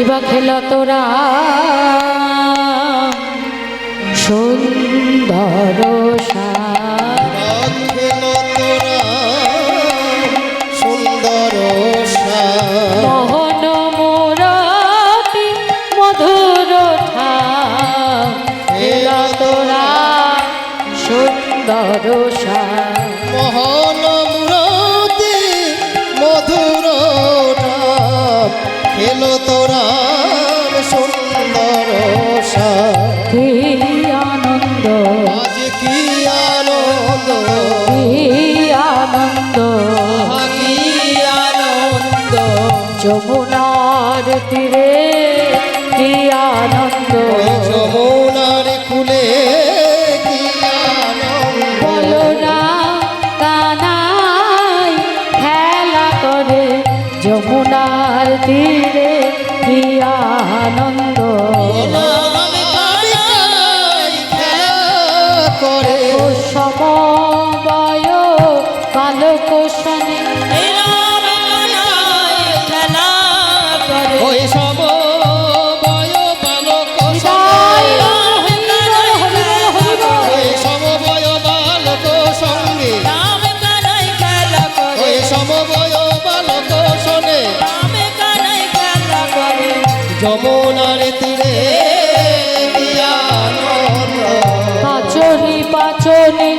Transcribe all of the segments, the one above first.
কিবা খেলা তোরা? সুন্দর খেল তোরা। যমুনার তীরে পাচনি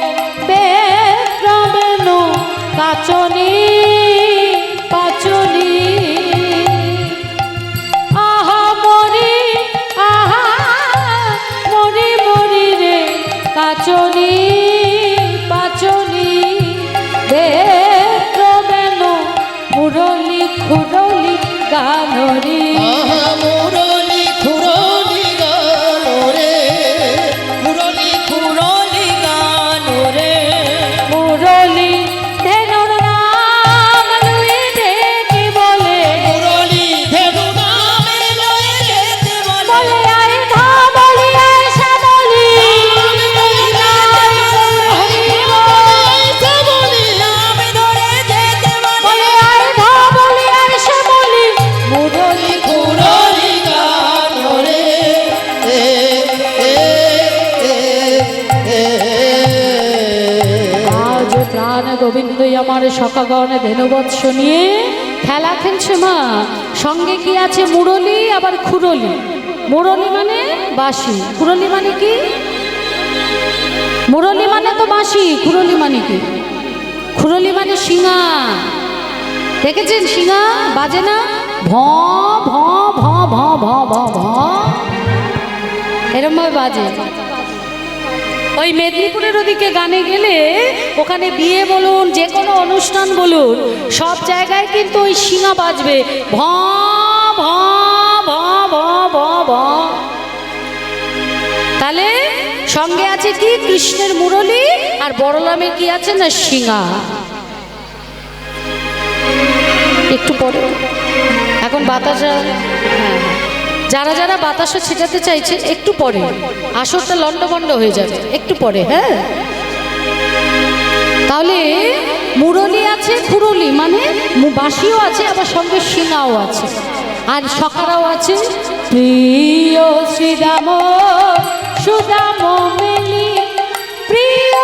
বেগ্রামেনু কাচনি পাচনি। আহা মরি আহা মরি মরি রে কাচনি আমার সকাগণে ধেনুবৎস নিয়ে খেলা খেলছে মা। সঙ্গে কি আছে মুরলি, আবার খুরলি? মুরলি মানে বাঁশি। খুরলি মানে কি? মুরলি মানে তো বাঁশি, খুরলি মানে কি? খুরলি মানে শিঙা। দেখেছেন শিঙা? বাজে না? ভ ভ ভ ভ ভ ভ ভ। এরম ভাবে বাজে। ওই মেদিনীপুরের ওদিকে গানে গেলে ওখানে বিয়ে বলুন, যে কোনো অনুষ্ঠান বলুন, সব জায়গায় কিন্তু ওই শিঙা বাজবে। ভ ভ ভ ভ ভ ভ। তাহলে সঙ্গে আছে কি? কৃষ্ণের মুরলি আর বড়লামে কি আছে না শিঙা একটু পরে। এখন বাতাসা হ্যাঁ। যারা যারা বাতাসা ছেটাতে চাইছে, একটু পরে। আসরটা লন্ডভন্ড হয়ে যাবে, একটু পরে হ্যাঁ? তাহলে মুরলি আছে, খুরলি মানে বাঁশিও আছে, আবার সঙ্গে শিঙাও আছে। আর সকারাও আছে। প্রিয় শ্রীরাম সুদাম মেলি, প্রিয়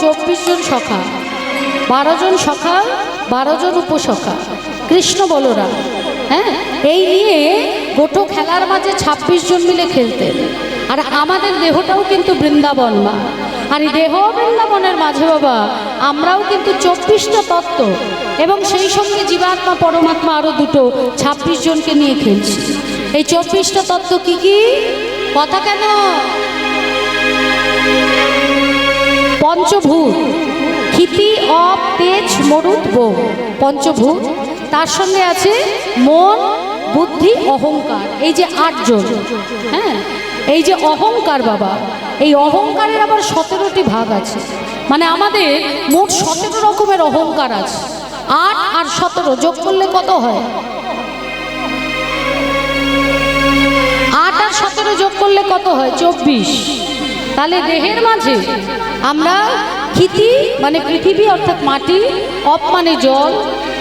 চব্বিশ জন সখা বারো জন সখা বারো জন উপসখা কৃষ্ণ বলরাম হ্যাঁ? এই নিয়ে গোটো খেলার মাঝে ছাব্বিশ জন মিলে খেলতেন আর আমাদের দেহটাও কিন্তু বৃন্দাবন মা। আর দেহ বৃন্দাবনের মাঝে বাবা, আমরাও কিন্তু চব্বিশটা তত্ত্ব এবং সেই সঙ্গে জীবাত্মা, পরমাত্মা আরও দুটো ছাব্বিশ জনকে নিয়ে খেলছি। এই চব্বিশটা তত্ত্ব কি কি? কথা কেন? পঞ্চভূত। ক্ষিতি অপ তেজ মরুদ বোম পঞ্চভূত। তার সঙ্গে আছে মন, বুদ্ধি, অহংকার। এই যে আটজন হ্যাঁ? এই যে অহংকার বাবা, এই অহংকারের আবার সতেরোটি ভাগ আছে। মানে আমাদের মোট সতেরো রকমের অহংকার আছে। আট আর সতেরো, যোগ করলে কত হয়? আট আর সতেরো যোগ করলে কত হয়? চব্বিশ। তাহলে দেহের মাঝে আমরা ক্ষিতি মানে পৃথিবী অর্থাৎ মাটি, অপ মানে জল,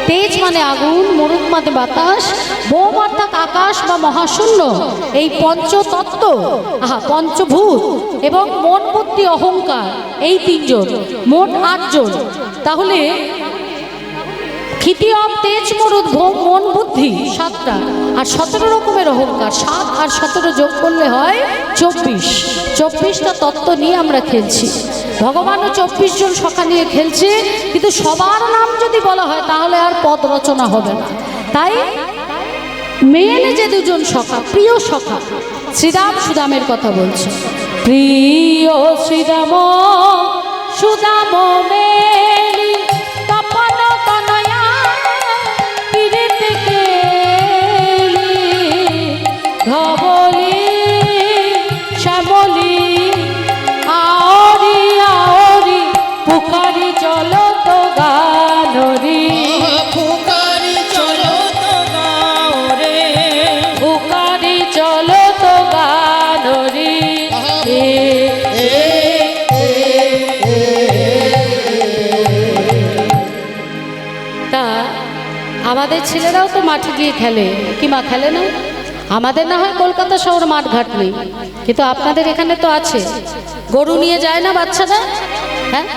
তেজ মানে আগুন, মরুদ মানে বাতাস বোম অর্থাৎ আকাশ বা মহাশূন্য, এই পঞ্চতত্ত্ব, আহা, পঞ্চভূত এবং মন বুদ্ধি অহংকার, এই তিনজন, মোট আটজন। তাহলে ক্ষিতি অব তেজ, মরুদ ভোগ মন, বুদ্ধি, সাতটা। আর সতেরো রকমের অহংকার, সাত আর সতেরো যোগ করলে হয় চব্বিশ। চব্বিশটা তত্ত্ব নিয়ে আমরা খেলছি। ভগবানও চব্বিশ জন সখা নিয়ে খেলছে, কিন্তু সবার নাম যদি বলা হয়, তাহলে আর পদ রচনা হবে না। তাই মেন যে দুজন সখা প্রিয় সখা শ্রীরাম সুদামের কথা বলছে। প্রিয় শ্রীরাম, সুদাম মেলি আমাদের ছেলেরাও তো মাঠে গিয়ে খেলে। কি মা, খেলে না? আমাদের না হয় কলকাতা শহর মাঠঘাট নেই কিন্তু আপনাদের এখানে তো আছে। গরু নিয়ে যায় না বাচ্চারা? হ্যাঁ?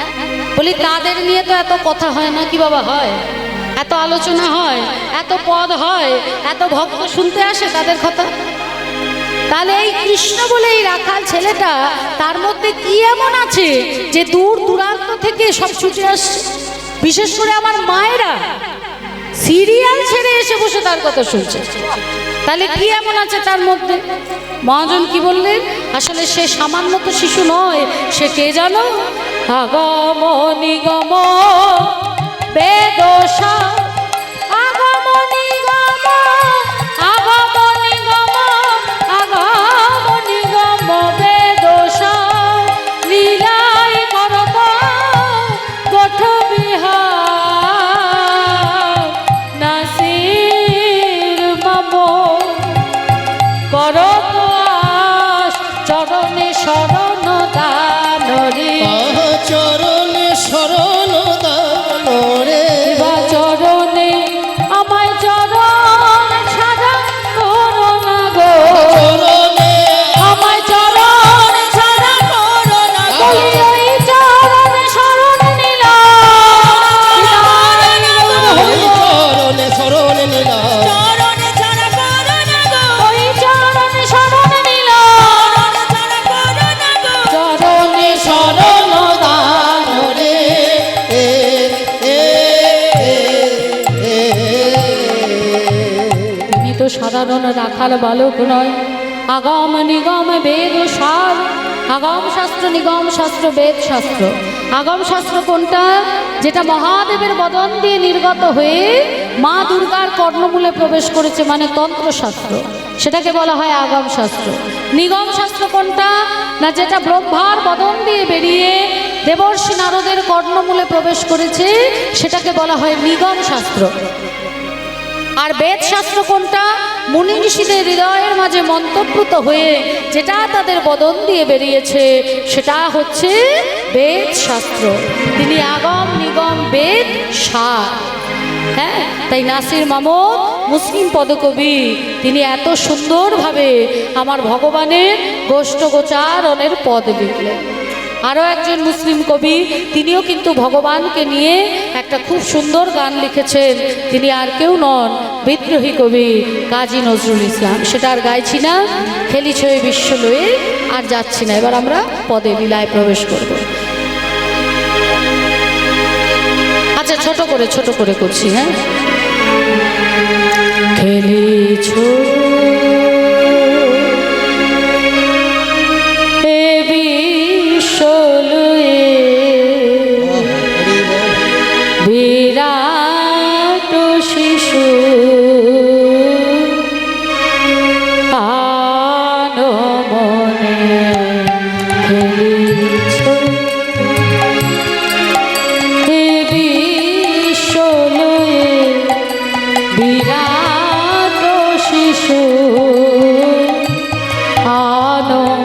বলি, তাদের নিয়ে তো এত কথা হয় না কি বাবা হয়? এত আলোচনা হয়, এত পদ হয়, এত ভক্ত শুনতে আসে তাদের কথা? তাহলে এই কৃষ্ণ বলে এই রাখাল ছেলেটা, তার মধ্যে কি এমন আছে যে দূর দূরান্ত থেকে সব ছুটে আসছে? বিশেষ করে আমার মায়েরা। সিরিয়াল ছেড়ে এসে বসে তার কথা শুনছে। তাহলে কি এমন আছে তার মধ্যে? মহাজন কি বললেন আসলে সে সামান্য তো শিশু নয়, সে কে জানো? আগম নিগম বেদশা সাধারণ রাখাল বালক নয়। আগাম নিগম বেদ সার, আগাম শাস্ত্র নিগম শাস্ত্র বেদ শাস্ত্র। আগম শাস্ত্র কোনটা? যেটা মহাদেবের বদন দিয়ে নির্গত হয়ে মা দুর্গার কর্ণমূলে প্রবেশ করেছে মানে তন্ত্রশাস্ত্র সেটাকে বলা হয় আগম শাস্ত্র। নিগম শাস্ত্র কোনটা? না, যেটা ব্রহ্মার বদন দিয়ে বেরিয়ে দেবর্ষি নারদের কর্ণমূলে প্রবেশ করেছে, সেটাকে বলা হয় নিগম শাস্ত্র। আর বেদ শাস্ত্র কোনটা? মুনি ঋষিদের হৃদয়ের মাঝে মন্তব্যত হয়ে যেটা তাদের বদন দিয়ে বেরিয়েছে, সেটা হচ্ছে বেদ শাস্ত্র তিনি আগম নিগম বেদ সার। হ্যাঁ তাই নাসির মামুদ মুসলিম পদকবি, তিনি এত সুন্দরভাবে আমার ভগবানের গোষ্ঠগোচারণের পদ লিখলেন। আরও একজন মুসলিম কবি, তিনিও কিন্তু ভগবানকে নিয়ে একটা খুব সুন্দর গান লিখেছেন। তিনি আর কেউ নন, বিদ্রোহী কবি কাজী নজরুল ইসলাম। সেটা আর গাইছি না, খেলিছ এই বিশ্ব লয়ে, আর যাচ্ছি না। এবার আমরা পদে লীলায় প্রবেশ করব। আচ্ছা ছোট করে ছোট করে করছি হ্যাঁ? খেলিছ এ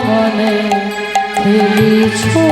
মনে খেলিছো।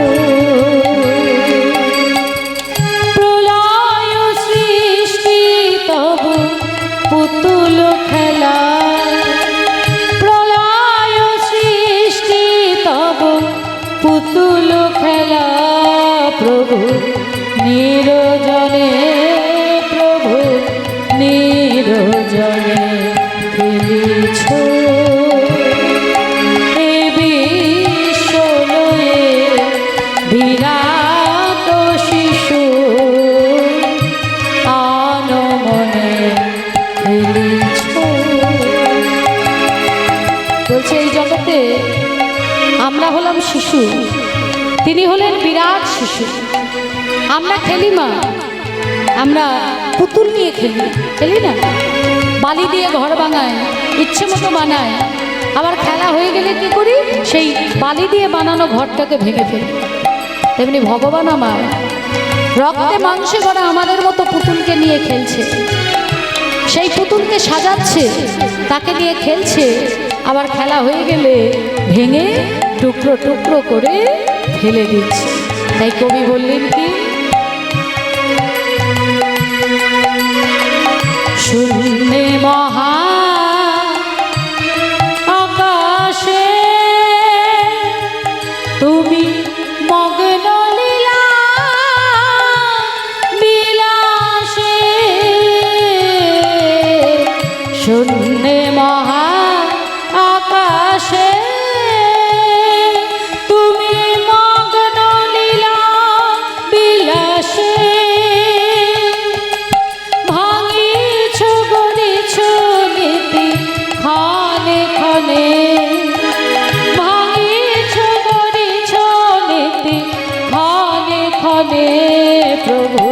খেলি মা। আমরা পুতুল নিয়ে খেলি খেলি না? বালি দিয়ে ঘর বানায়, ইচ্ছে মতো বানায়। আবার খেলা হয়ে গেলে কি করি? সেই বালি দিয়ে বানানো ঘরটাকে ভেঙে ফেলি। তেমনি ভগবান আমার রক্তে মাংসে করা আমাদের মতো পুতুলকে নিয়ে খেলছে। সেই পুতুলকে সাজাচ্ছে, তাকে নিয়ে খেলছে। আবার খেলা হয়ে গেলে ভেঙে টুকরো টুকরো করে ফেলে দিচ্ছে। তাই কবি বললেন কি প্রভু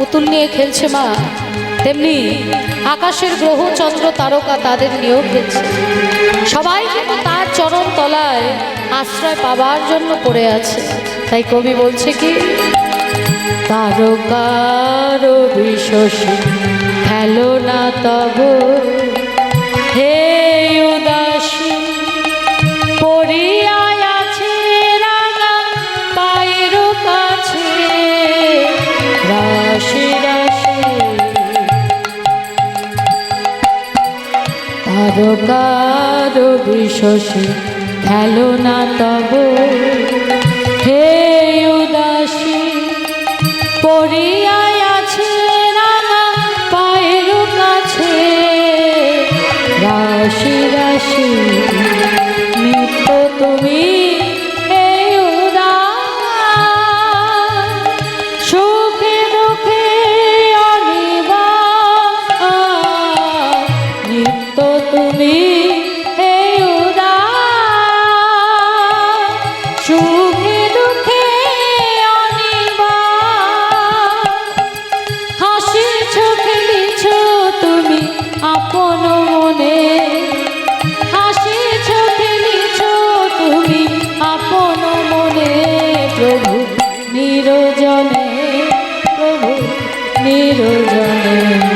পুতুল নিয়ে খেলছে মা। তেমনি আকাশের গ্রহ, চন্দ্র, তারকা তাদের নিয়েও খেলছে সবাই কিন্তু তার চরণ তলায় আশ্রয় পাবার জন্য পড়ে আছে। তাই কবি বলছে কি তারকার বিশ্বসী, খেলো না তব। হে তারকার বিশ্বাসে খেলো না তব। প্রাণের জলে